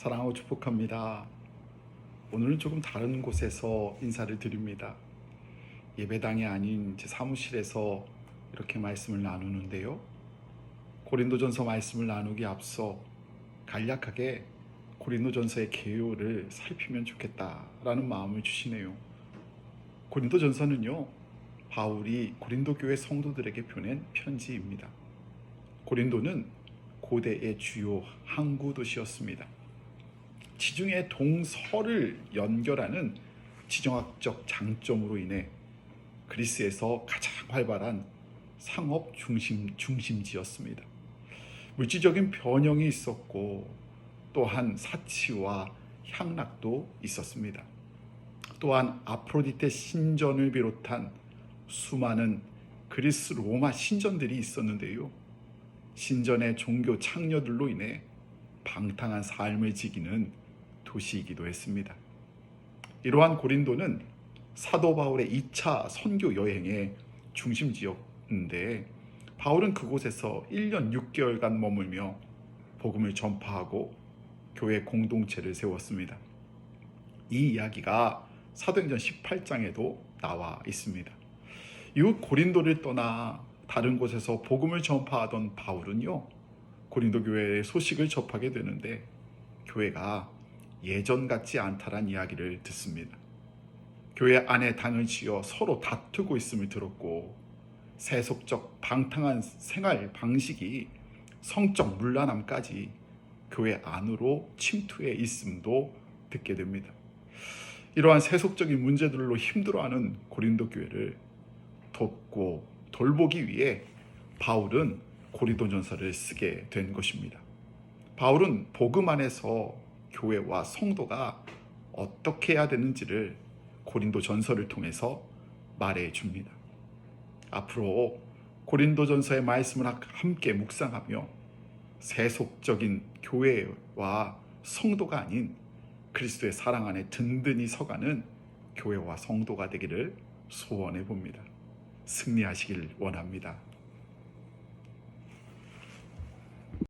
사랑하고 축복합니다. 오늘은 조금 다른 곳에서 인사를 드립니다. 예배당이 아닌 제 사무실에서 이렇게 말씀을 나누는데요. 고린도전서 말씀을 나누기 앞서 간략하게 고린도전서의 개요를 살피면 좋겠다라는 마음을 주시네요. 고린도전서는요. 바울이 고린도 교회 성도들에게 보낸 편지입니다. 고린도는 고대의 주요 항구 도시였습니다. 지중해 동서를 연결하는 지정학적 장점으로 인해 그리스에서 가장 활발한 상업 중심 중심지였습니다. 물질적인 변형이 있었고 또한 사치와 향락도 있었습니다. 또한 아프로디테 신전을 비롯한 수많은 그리스 로마 신전들이 있었는데요. 신전의 종교 창녀들로 인해 방탕한 삶을 지기는 도시이기도 했습니다. 이러한 고린도는 사도 바울의 2차 선교 여행의 중심지였는데 바울은 그곳에서 1년 6개월간 머물며 복음을 전파하고 교회 공동체를 세웠습니다. 이 이야기가 사도행전 18장에도 나와 있습니다. 이후 고린도를 떠나 다른 곳에서 복음을 전파하던 바울은요. 고린도 교회의 소식을 접하게 되는데 교회가 예전 같지 않다란 이야기를 듣습니다. 교회 안에 당을 지어 서로 다투고 있음을 들었고 세속적 방탕한 생활 방식이 성적 문란함까지 교회 안으로 침투해 있음도 듣게 됩니다. 이러한 세속적인 문제들로 힘들어하는 고린도 교회를 돕고 돌보기 위해 바울은 고린도전서를 쓰게 된 것입니다. 바울은 복음 안에서 교회와 성도가 어떻게 해야 되는지를 고린도 전서를 통해서 말해 줍니다. 앞으로 고린도 전서의 말씀을 함께 묵상하며 세속적인 교회와 성도가 아닌 그리스도의 사랑 안에 든든히 서가는 교회와 성도가 되기를 소원해 봅니다. 승리하시길 원합니다.